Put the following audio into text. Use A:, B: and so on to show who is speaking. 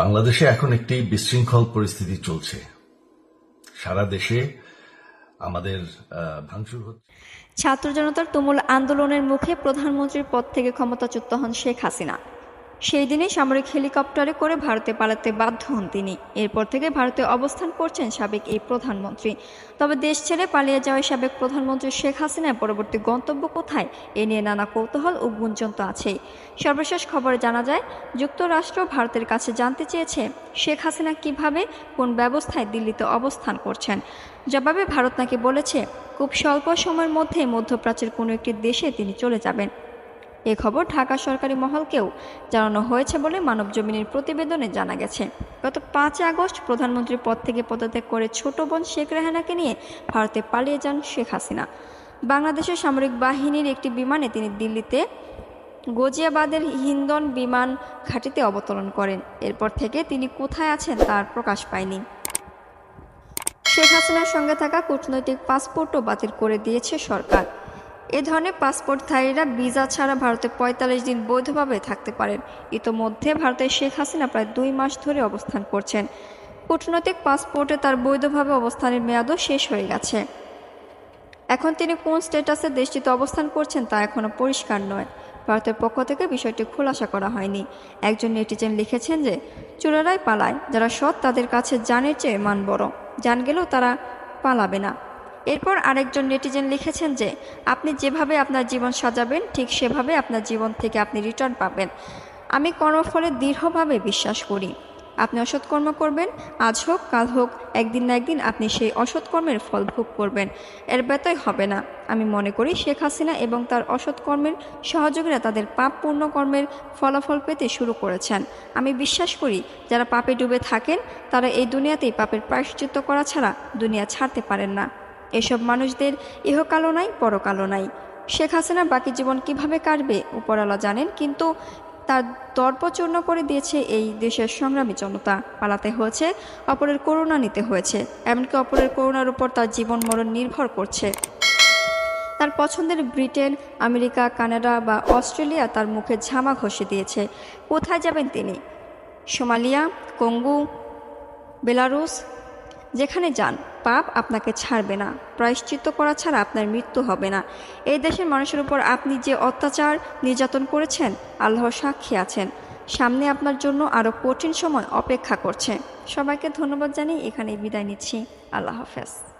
A: বাংলাদেশে এখন একটি বিশৃঙ্খল পরিস্থিতি চলছে। সারা দেশে আমাদের ভাঙচুর হচ্ছে।
B: ছাত্র জনতার তুমুল আন্দোলনের মুখে প্রধানমন্ত্রীর পদ থেকে ক্ষমতাচ্যুত হন শেখ হাসিনা। সেই দিনে সামরিক হেলিকপ্টারে করে ভারতে পালাতে বাধ্য হন তিনি। এরপর থেকে ভারতে অবস্থান করছেন সাবেক এই প্রধানমন্ত্রী। তবে দেশ ছেড়ে পালিয়ে যাওয়া সাবেক প্রধানমন্ত্রী শেখ হাসিনার পরবর্তী গন্তব্য কোথায়, এ নিয়ে নানা কৌতূহল ও গুঞ্জন তো আছেই। সর্বশেষ খবরে জানা যায়, যুক্তরাষ্ট্র ভারতের কাছে জানতে চেয়েছে শেখ হাসিনা কীভাবে কোন ব্যবস্থায় দিল্লিতে অবস্থান করছেন। জবাবে ভারত নাকি বলেছে, খুব স্বল্প সময়ের মধ্যে মধ্যপ্রাচ্যের কোনো একটি দেশে তিনি চলে যাবেন। এ খবর ঢাকা সরকারি মহলকেও জানানো হয়েছে বলে মানব জমিনের প্রতিবেদনে জানা গেছে। গত পাঁচ আগস্ট প্রধানমন্ত্রীর পদ থেকে পদত্যাগ করে ছোট বোন শেখ রেহানাকে নিয়ে ভারতে পালিয়ে যান শেখ হাসিনা। বাংলাদেশের সামরিক বাহিনীর একটি বিমানে তিনি দিল্লিতে গজিয়াবাদের হিন্দন বিমান ঘাঁটিতে অবতরণ করেন। এরপর থেকে তিনি কোথায় আছেন তার প্রকাশ পায়নি। শেখ হাসিনার সঙ্গে থাকা কূটনৈতিক পাসপোর্টও বাতিল করে দিয়েছে সরকার। এ ধরনের পাসপোর্টধারীরা ভিসা ছাড়া ভারতে পঁয়তাল্লিশ দিন বৈধভাবে থাকতে পারেন। ইতোমধ্যে ভারতের শেখ হাসিনা প্রায় দুই মাস ধরে অবস্থান করছেন। কূটনৈতিক পাসপোর্টে তার বৈধভাবে অবস্থানের মেয়াদও শেষ হয়ে গেছে। এখন তিনি কোন স্ট্যাটাসে দেশটিতে অবস্থান করছেন তা এখনও পরিষ্কার নয়। ভারতের পক্ষ থেকে বিষয়টি খোলাসা করা হয়নি। একজন নেটিজেন লিখেছেন যে, চোরেরাই পালায়। যারা সৎ তাদের কাছে জানের চেয়ে মান বড়। জান গেলেও তারা পালাবে না। এরপর আরেকজন নেটিজেন লিখেছেন যে, আপনি যেভাবে আপনার জীবন সাজাবেন, ঠিক সেভাবে আপনার জীবন থেকে আপনি রিটার্ন পাবেন। আমি কর্মফলে দৃঢ়ভাবে বিশ্বাস করি। আপনি অসৎ কর্ম করবেন, আজ হোক, কাল হোক, একদিন না একদিন আপনি সেই অসৎ কর্মের ফল ভোগ করবেন। এর ব্যতয় হবে না। আমি মনে করি শেখ হাসিনা এবং তার অসৎ কর্মের সহযোগীরা তাদের পাপ পূর্ণ কর্মের ফলাফল পেতে শুরু করেছেন। আমি বিশ্বাস করি, যারা পাপে ডুবে থাকেন, তারা এই দুনিয়াতেই পাপের প্রায়শ্চিত্ত করা ছাড়া দুনিয়া ছাড়তে পারেন না। এসব মানুষদের ইহকালও নাই, পরকালও নাই। শেখ হাসিনা বাকি জীবন কীভাবে কাটবে, উপরওয়ালা জানেন, কিন্তু তার দর্পচূর্ণ করে দিয়েছে এই দেশের সংগ্রামী জনতা। পালাতে হয়েছে, অপরের করুণা নিতে হয়েছে, এমনকি অপরের করুণার উপর তার জীবন মরণ নির্ভর করছে। তার পছন্দের ব্রিটেন, আমেরিকা, কানাডা বা অস্ট্রেলিয়া তার মুখে ঝামা ঘষে দিয়েছে। কোথায় যাবেন তিনি? সোমালিয়া, কঙ্গু বেলারুস যেখানে যান, পাপ আপনাকে ছাড়বে না। প্রায়শ্চিত্ত করা ছাড়া আপনার মৃত্যু হবে না। এই দেশের মানুষের উপর আপনি যে অত্যাচার, নির্যাতন করেছেন, আল্লাহ সাক্ষী আছেন। সামনে আপনার জন্য আরও কঠিন সময় অপেক্ষা করছে। সবাইকে ধন্যবাদ জানিয়ে এখানে বিদায় নিচ্ছি। আল্লাহ হাফেজ।